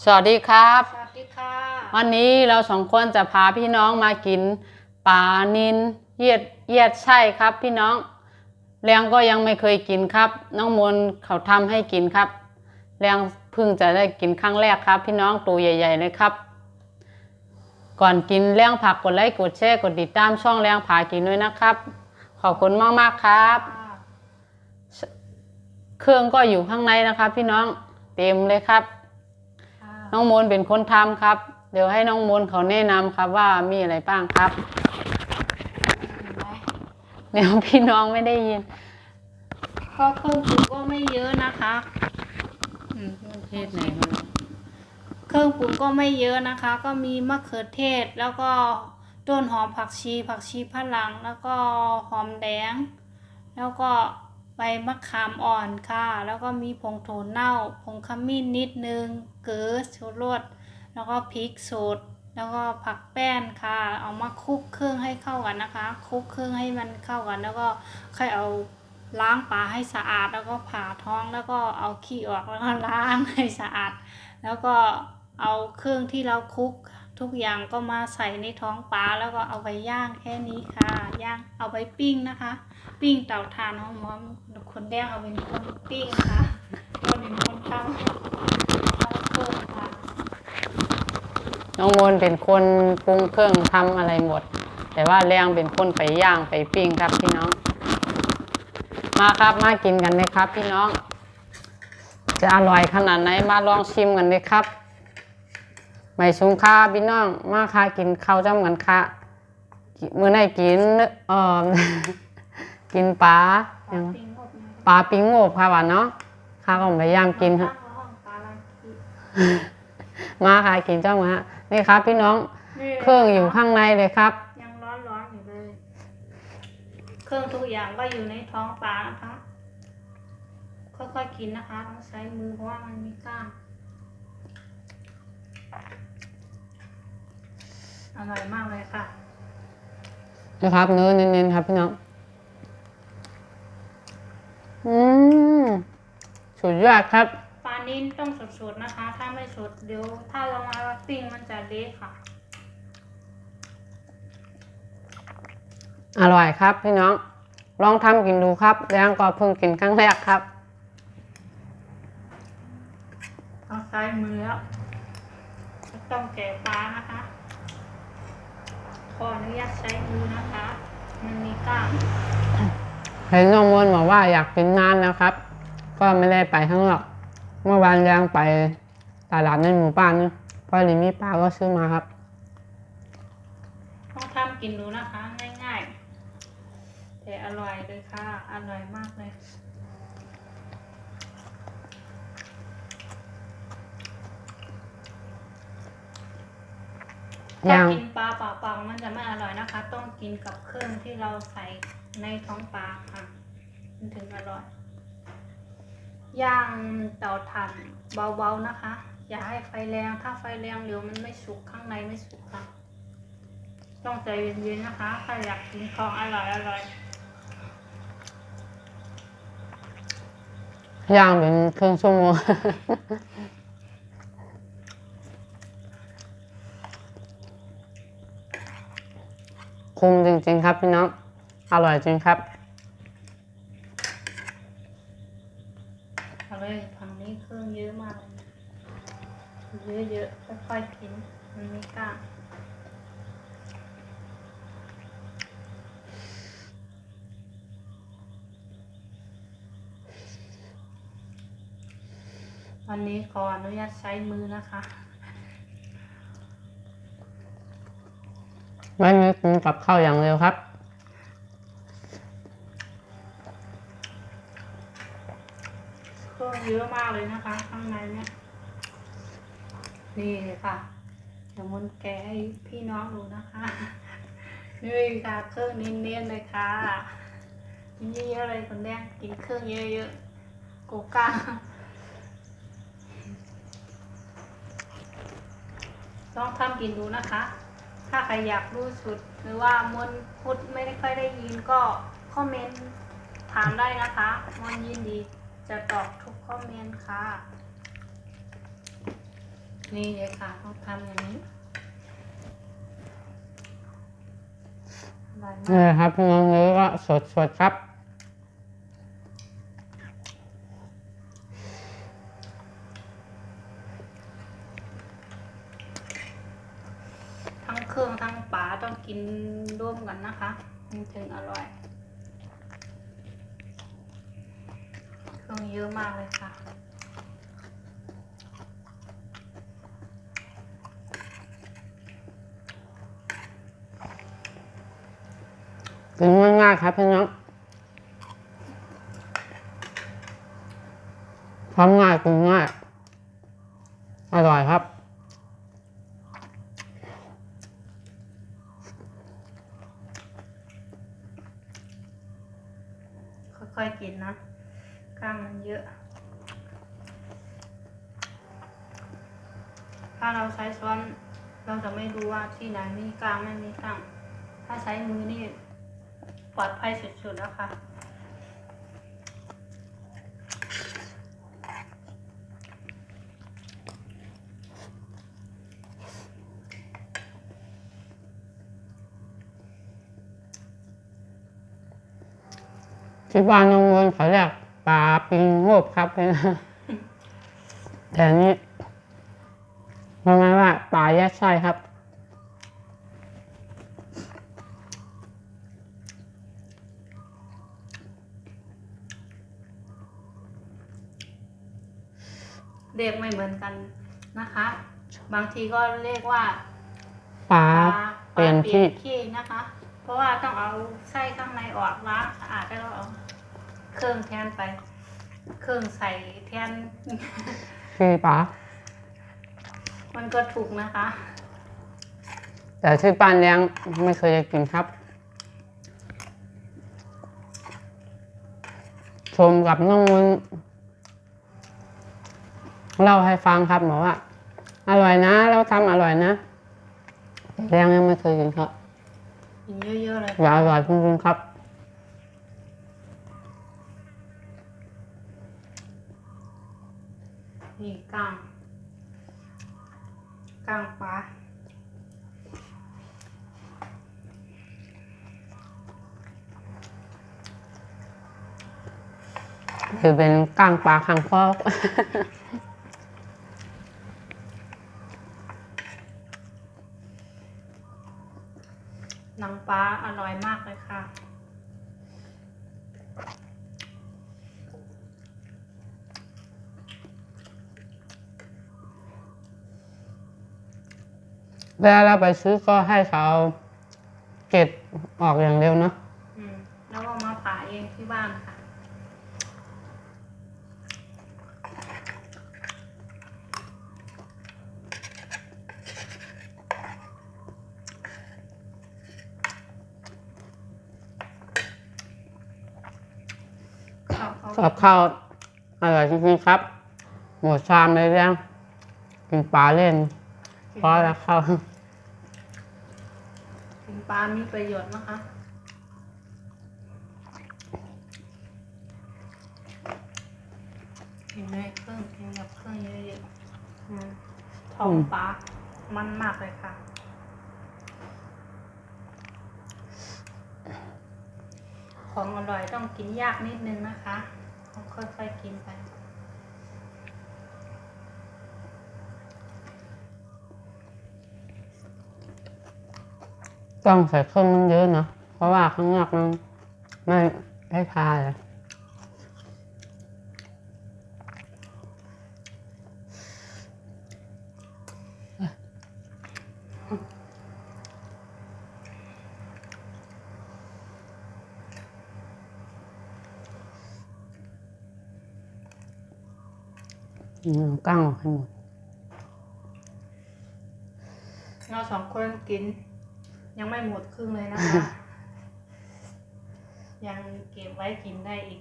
สวัสดีครับ สวัสดีค่ะ วันนี้เราสองคนจะพาพี่น้องมากินปลานินเยียดเยียดไส้ครับพี่น้องแรงก็ยังไม่เคยกินครับ น้องมนต์เขาทำให้กินครับ แรงเพิ่งจะได้กินครั้งแรกครับ พี่น้องตัวใหญ่ ๆ เลยครับ ก่อนกินแรงผักกดไลค์กดแชร์กดติดตามช่องแรงผากินด้วยนะครับ ขอบคุณมากๆครับ เครื่องก็อยู่ข้างในนะครับ พี่น้องเต็มเลยครับค่ะ น้องมนต์เป็นคนทำครับ เดี๋ยวให้น้องมนต์เขาแนะนำครับว่ามีอะไรบ้างครับเห็นไหมเดี๋ยวพี่น้องไม่ได้ยินก็เครื่องปรุงก็ไม่เยอะนะคะอืมประเทศไหนเขาเครื่องปรุงก็ไม่เยอะนะคะ ก็มีมะเขือเทศแล้วก็ต้นหอมผักชี ผักชีพลัง แล้วก็หอมแดง แล้วก็ ใบมะขามอ่อนค่ะ แล้วก็มีผงโถเน่า ผงขมิ้นนิดนึง เกลือชูรสแล้วก็พริกสดแล้วก็ผักแป้นค่ะ เอามาคลุกเครื่องให้เข้ากันนะคะ คลุกเครื่องให้มันเข้ากัน แล้วก็ค่อยเอาล้างปลาให้สะอาด แล้วก็ผ่าท้องแล้วก็เอาขี้ออกแล้วก็ล้างให้สะอาด แล้วก็เอาเครื่องที่เราคลุกทุกอย่างก็มาใส่ในท้องปลาแล้วก็เอาไปย่างแค่นี้ค่ะ ย่างเอาไปปิ้งนะคะ ปิ้งเตาถ่านหอมคนแดงเอาเป็นคนปิ้งค่ะคนเป็นคนทำเอาเครื่องค่ะน้องมนเป็นคนปรุงเครื่องทำอะไรหมด แต่ว่าแรงเป็นคนไปย่างไปปิ้งครับพี่น้อง มาครับมากินกันเลยครับ พี่น้อง จะอร่อยขนาดไหนมาลองชิมกันเลยครับไม่ชุงค่าพี่น้อง มาค่ะกินข้าวจ้ำกันค่ะกิมื้อไหนกินเอ่อ กินปลาปลายังปิ้งหมดนะปลาปิ้งโงบค่ะหวานเนาะข้าก็พยายามกินครัฮะบห้องปลาลากิมาค่ะกินเจ้ามาฮะนี่ครับ พี่น้องเครื่องอยู่ข้างในเลยครับยังร้อนๆอยู่เลยเครื่องทุกอย่างก็อยู่ในท้องปลานะคะค่อยๆกินนะคะ ต้องใช้มือเพราะว่ามันมีกล้างอร่อยมากเลยค่ะนะครับเนื้อเน้นๆครับพี่น้อง อืม สุดยอดครับ ปลานิ่นต้องสดๆนะคะ ถ้าไม่สดเดี๋ยวถ้าเรามาปิ้งมันจะเละค่ะ อร่อยครับพี่น้อง ลองทำกินดูครับแรงก็เพิ่งกินครั้งแรกครับต้องใช้มือแล้วต้องแกะปลานะคะ ขออนุญาตใช้มือนะคะ มันมีกล้างเห็นน้องมนต์บอกว่าอยากกินนานแล้วครับ ก็ไม่ได้ไปข้างนอก เมื่อวานแรงไปตลาดในหมู่บ้านนะพอลิมีป้าก็ซื้อมาครับต้องทำกินดูนะคะ ง่ายๆ แต่อร่อยเลยค่ะ อร่อยมากเลย ถ้ายังกินปลาเปล่าๆมันจะไม่อร่อยนะคะ ต้องกินกับเครื่องที่เราใส่ในท้องปลาค่ะ มันถึงอร่อย ย่างเตาถ่านเบาๆนะคะ อย่าให้ไฟแรงถ้าไฟแรงเดี๋ยวมันไม่สุกข้างในไม่สุกค่ะต้องใจเย็นๆนะคะถ้าอยากกินของอร่อยอร่อยย่างเป็นครึ่งชั่วโมง คุ้มจริงๆครับพี่น้อง อร่อยจริงครับ เลยฝั่งนี้เครื่องเยอะมากเลยเยอะๆค่อยๆกินมันไม่กล้าวันนี้ขออนุญาตใช้มือนะคะไม่มีกินกับข้าวอย่างเดียวครับ เครื่องเยอะมากเลยนะคะ ข้างในเนี่ย นี่เลยค่ะเดี๋ยวมนแกให้พี่น้องดูนะคะ นี่ค่ะเครื่องเน้นๆเลยค่ะกินเยอะๆเลยคนแดงกินเครื่องเยอะๆกูก้าลองทำกินดูนะคะ ถ้าใครอยากรู้สุดหรือว่ามนพูดไม่ได้ค่อยได้ยินก็คอมเมนต์ถามได้นะคะมนยินดีจะตอบทุกคอมเมนต์ค่ะ นี่เลยค่ะต้องทำอย่างนี้อร่อยมากนี่ครับพี่น้องเนื้อก็สดสดๆครับ ทั้งเครื่องทั้งปลาต้องกินร่วมกันนะคะมันถึงอร่อย เครื่องเยอะมากเลยค่ะ กินง่ายๆครับพี่น้องทำง่ายกินง่ายอร่อยครับค่อยๆกินนะก้างมันเยอะ ถ้าเราใช้ช้อนเราจะไม่รู้ว่าที่ไหนมีกล้างไม่มีกล้าง ถ้าใช้มือนี่ ปลอดภัยสุดๆแล้วค่ะที่บ้านน้องวนเขาเรียกปลาปิงโงบครับพี่น้องแต่อันนี้ประมาณว่าปลายัดไส้ครับ รียกไม่เหมือนกันนะคะ บางทีก็เรียกว่าปลาปลาเปลี่ยนที่ขี้นะคะ เพราะว่าต้องเอาไส้ข้างในออกล้างสะอาดแล้วก็เอาเครื่องแทนไป เครื่องใส่แทนคือปลามันก็ถูกนะคะ แต่ที่บ้านเลี้ยงไม่เคยจะกินครับ ชมกับน้องวุ้น เล่าให้ฟังครับบอกว่า อร่อยนะ เราทำอร่อยนะแต่เลี้ยงยังไม่เคยกินครับกินเยอะๆเลยอย่าอร่อยจริงๆครับ นี่ก้างก้างปลาคือเป็นก้างปลาคางคอก หนังปลาอร่อยมากเลยค่ะ เวลาเราไปซื้อก็ให้เขาเก็บออกอย่างเร็วเนาะอืมแล้วก็มาผ่าเองที่บ้านค่ะเอาเอากับข้าวอร่อยจริงๆครับ หมดชามเลยเรื่องกินปลาเล่น เพราะแล้วข้าวกิน ปลามีประโยชน์นะคะกินได้เครื่องกินกับเครื่องเยอะๆอืมท้องปลา มันมากเลยค่ะ ของอร่อยต้องกินยากนิดนึงนะคะต้องค่อยๆกินไป ต้องใส่เครื่องมันเยอะเนาะเพราะว่าข้างนอกมันไม่ให้ทาเลยอืมเอาก้างออกให้หมดเราสองคนกิน ยังไม่หมดครึ่งเลยนะคะ ยังเก็บไว้กินได้อีก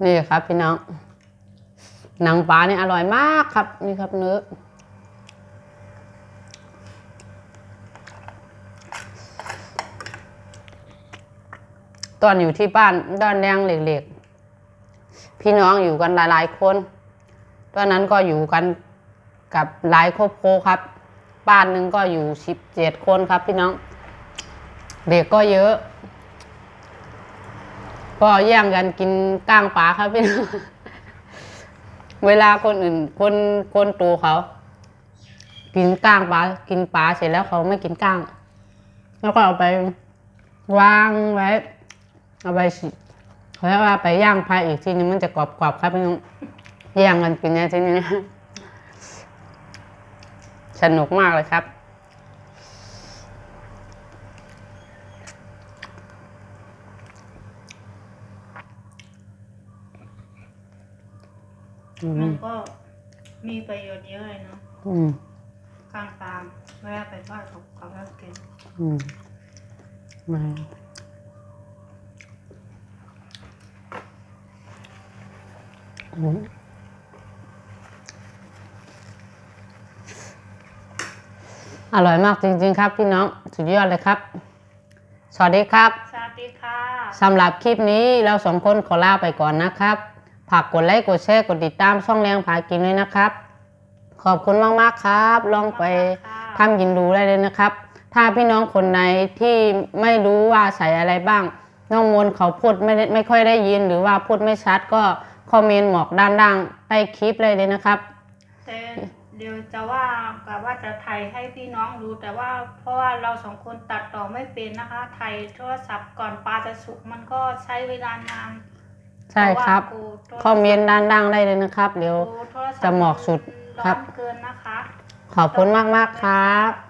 อนี่ครับพี่น้อง หนังปลาเนี่ยอร่อยมากครับ นี่ครับเนื้อตอนอยู่ที่บ้านดอนแดงเหล็กๆ พี่น้องอยู่กันหลาย ๆ คน ตอนนั้นก็อยู่กันกับหลายครอบครัวครับ บ้านหนึ่งก็อยู่สิบเจ็ดคนครับ พี่น้อง เด็กก็เยอะ ก็แย่งกันกินก้างปลาครับพี่น้อง เวลาคนอื่น คนคนโตเขา กินก้างปลากินปลาเสร็จแล้วเขาไม่กินก้าง แล้วก็เอาไปวางไว้ เอาไปเขาเรียกว่าไปย่างพายอีกทีนึงมันจะกรอบๆครับพี่น้องย่างกันกินเนี่ยทีนี้สนุกมากเลยครับ อืมัมนก็มีประโยชน์เยอะเลยเนาะอืมข้างตามเวลาไปบ้านเขาเขาก็กินอืมมาอืมอร่อยมากจริง ๆ ครับพี่น้องสุดยอดเลยครับ สวัสดีครับสวัสดีค่ะ สำหรับคลิปนี้เราสองคนขอลาไปก่อนนะครับ ฝากกดไลค์กดแชร์กดติดตามช่องแรงผากินด้วยนะครับ ขอบคุณมากๆครับ ลองไปทำกินดูได้เลยนะครับ ถ้าพี่น้องคนไหนที่ไม่รู้ว่าใส่อะไรบ้าง น้องมนเขาพูดไม่ไม่ค่อยได้ยิน หรือว่าพูดไม่ชัดก็คอมเมนต์บอกด้านล่างใต้คลิปเลยเลยนะครับแต่เดี๋ยวจะว่ากับว่าจะถ่ายให้พี่น้องดูแต่ว่าเพราะว่าเราสองคนตัดต่อไม่เป็นนะคะถ่ายโทรศัพท์ก่อนปลาจะสุกมันก็ใช้เวลานาน ใช่ครับเพาะว่ากูโทรศัพท์คอมเมนต์ด้านล่างได้เลยนะครับ เดี๋ยวกูโทรศัพท์จะเหมาะสุดครับร้อนเกินนะคะขอบคุณมากๆครับ